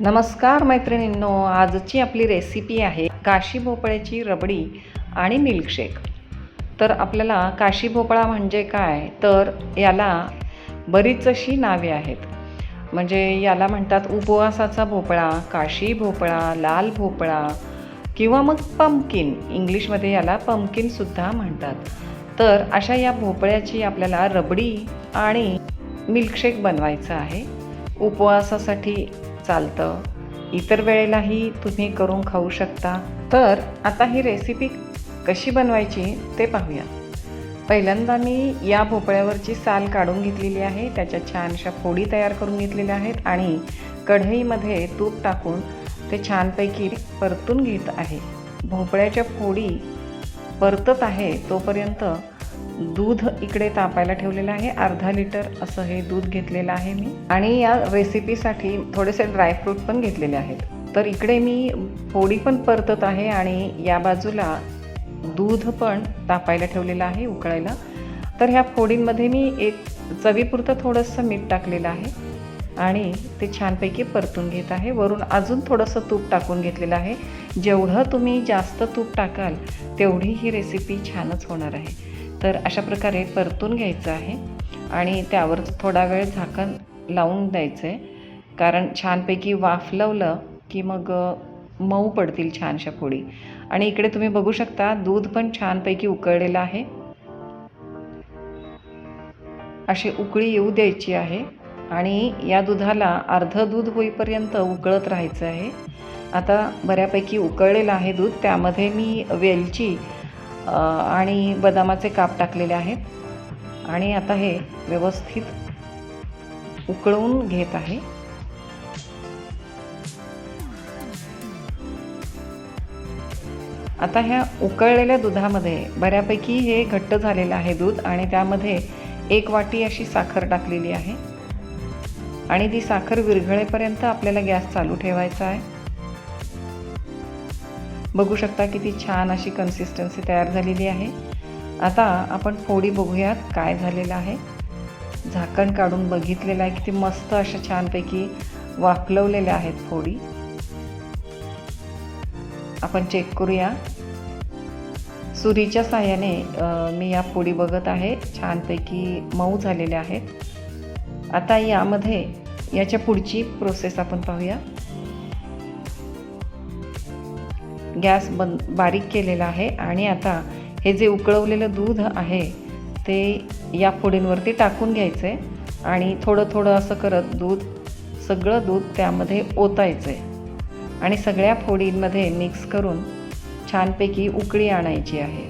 नमस्कार मैत्रिणींनो आजची आपली रेसिपी आहे काशी भोपळ्याची रबडी आणि मिल्कशेक तर आपल्याला काशी भोपळा म्हणजे काय? तर याला बरीच अशी नावे आहेत. म्हणजे याला म्हणतात उपवासाचा भोपळा काशी भोपळा लाल भोपळा किंवा मग पंपकिन इंग्लिशमध्ये याला पंपकिनसुद्धा म्हणतात. तर अशा या भोपळ्याची आपल्याला रबडी आणि मिल्कशेक बनवायचं आहे. उपवासासाठी चालतं. इतर वेळेलाही तुम्ही करून खाऊ शकता. तर आता ही रेसिपी कशी बनवायची ते पाहूया. पहिल्यांदा मी या भोपळ्यावरची साल काढून घेतलेली आहे. त्याच्या छानशा फोडी तयार करून घेतलेल्या आहेत आणि कढईमध्ये तूप टाकून ते छानपैकी परतून घेत आहे. भोपळ्याच्या फोडी परतत आहे तोपर्यंत दूध इकडे तापायला ठेवलेलं आहे. अर्धा लिटर असं हे दूध घेतलेलं आहे मी. आणि या रेसिपीसाठी थोडेसे ड्रायफ्रूट पण घेतलेले आहेत. तर इकडे मी फोडी पण परतत आहे आणि या बाजूला दूध पण तापायला ठेवलेलं आहे उकळायला. तर ह्या फोडींमध्ये मी एक चवीपुरतं थोडंसं मीठ टाकलेलं आहे. आणि ते छानपैकी परतून घेत आहे. वरून अजून थोडंसं तूप टाकून घेतलेलं आहे. जेवढं तुम्ही जास्त तूप टाकाल तेवढी ही रेसिपी छानच होणार आहे. तर अशा प्रकारे परतून घ्यायचं आहे आणि त्यावर थोडा वेळ झाकण लावून द्यायचं आहे कारण छानपैकी वाफ लावलं की मग मऊ पडतील छानशा फोडी. आणि इकडे तुम्ही बघू शकता दूध पण छानपैकी उकळलेलं आहे. अशी उकळी येऊ द्यायची आहे आणि या दुधाला अर्धं दूध होईपर्यंत उकळत राहायचं आहे. आता बऱ्यापैकी उकळलेलं आहे दूध त्यामध्ये मी वेलची आणि बदामाचे काप टाकलेले आहेत. आणि आता हे व्यवस्थित उकळवून घेत आहे. आता ह्या उकळलेल्या दुधामध्ये बऱ्यापैकी हे घट्ट झालेलं आहे दूध आणि त्यामध्ये एक वाटी अशी साखर टाकलेली आहे. आणि ती साखर विरघळेपर्यंत आपल्याला गॅस चालू ठेवायचा आहे. बघू शकता किती छान अशी कन्सिस्टन्सी तयार झालेली आहे. आता आपण फोडी बघूयात काय झालेलं आहे. झाकण काढून बघितलेलं आहे किती मस्त अशा छानपैकी वाफलवलेल्या आहेत फोडी. आपण चेक करूया. सुरीच्या साह्याने मी या फोडी बघत आहे. छानपैकी मऊ झालेल्या आहेत. आता यामध्ये याच्या पुढची प्रोसेस आपण पाहूया. गॅस बंद बारीक केलेला आहे आणि आता हे जे उकळवलेलं दूध आहे ते या फोडींवरती टाकून घ्यायचं आहे आणि थोडं थोडं असं करत दूध सगळं दूध त्यामध्ये ओतायचं आहे आणि सगळ्या फोडींमध्ये मिक्स करून छानपैकी उकळी आणायची आहे.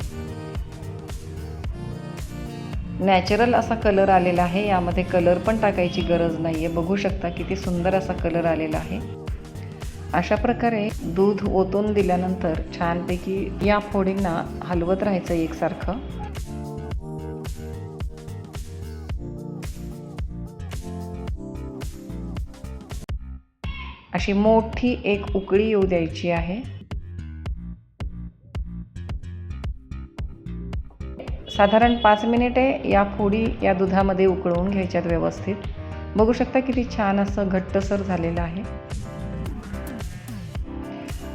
नॅचरल असा कलर आलेला आहे यामध्ये कलर पण टाकायची गरज नाही आहे बघू शकता किती सुंदर असा कलर आलेला आहे. अशा प्रकारे दूध ओतून दिल्यानंतर छानपैकी या फोडींना हलवत राहायचं एकसारखं. अशी मोठी एक उकळी येऊ द्यायची आहे. साधारण पाच मिनिटे या फोडी या दुधामध्ये उकळवून घ्यायच्यात व्यवस्थित. बघू शकता किती छान असं घट्टसर झालेलं आहे.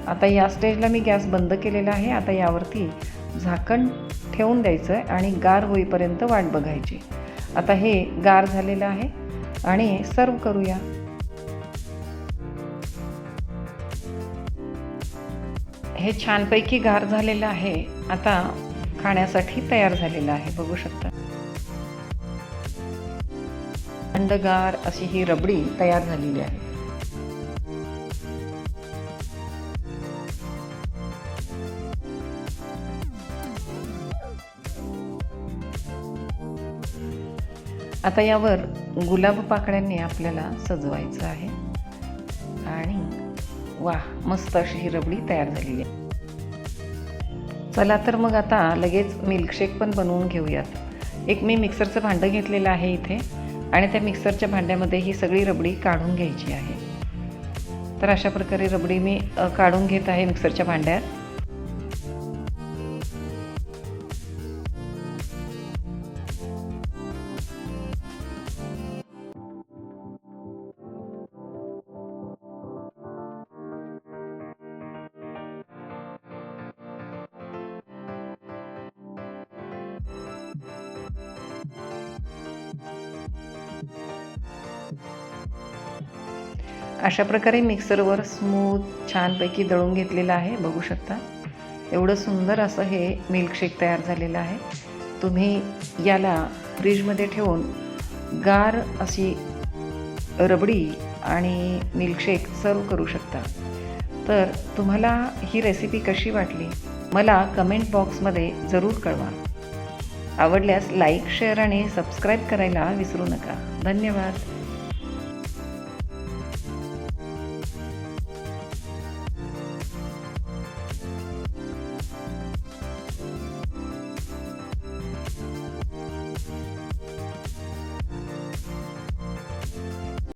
आता या स्टेजला मी गॅस बंद केलेला आहे. आता यावरती झाकण ठेवून द्यायचं आहे आणि गार होईपर्यंत वाट बघायची. आता हे गार झालेलं आहे आणि सर्व करूया. हे छानपैकी गार झालेलं आहे. आता खाण्यासाठी तयार झालेलं आहे. बघू शकता. थंडगार अशी ही रबडी तयार झालेली आहे. आता यावर गुलाब पाकळ्यांनी आपल्याला सजवायचं आहे. आणि वा मस्त अशी ही रबडी तयार झालेली आहे. चला तर मग आता लगेच मिल्कशेक पण बनवून घेऊयात. एक मी मिक्सरचं भांडं घेतलेलं आहे इथे. आणि त्या मिक्सरच्या भांड्यामध्ये ही सगळी रबडी काढून घ्यायची आहे. तर अशा प्रकारे रबडी मी काढून घेत आहे मिक्सरच्या भांड्यात. अशा प्रकारे मिक्सरवर स्मूथ छानपैकी दळून घेतलेलं आहे बघू शकता. एवढं सुंदर असं हे मिल्कशेक तयार झालेलं आहे. तुम्ही याला फ्रीजमध्ये ठेवून गार अशी रबडी आणि मिल्कशेक सर्व करू शकता. तर तुम्हाला ही रेसिपी कशी वाटली? मला कमेंट बॉक्समध्ये जरूर कळवा. आवडल्यास लाईक शेअर आणि सबस्क्राईब करायला विसरू नका. धन्यवाद.